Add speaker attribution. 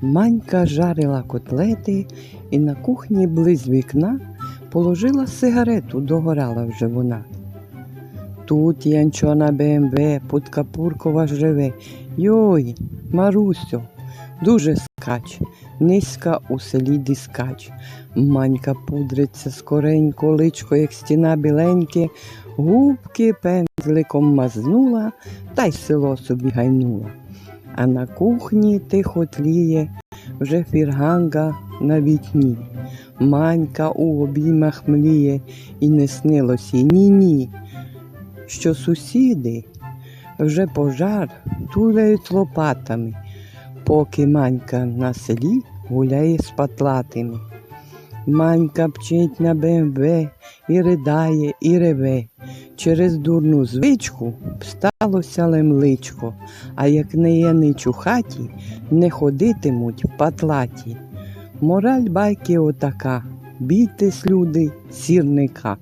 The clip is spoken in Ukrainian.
Speaker 1: Манька жарила котлети і на кухні близь вікна положила сигарету, догорала вже вона. Тут янчона БМВ, Путкапуркова живе. Йой, Марусю, дуже скач, низька у селі дискач. Манька пудриться скоренько, личко, як стіна біленьке, губки пензликом мазнула та й село собі гайнула. А на кухні тихо тліє вже фірганга на вікні. Манька у обіймах мліє, і не снилось їй ні-ні, що сусіди вже пожар туляють лопатами, поки манька на селі гуляє з патлатими. Манька пчить на БМВ і ридає, і реве. Через дурну звичку сталося лемличко, а як не янич у хаті, не ходитимуть патлаті. Мораль байки отака, бійтесь, люди, сірника.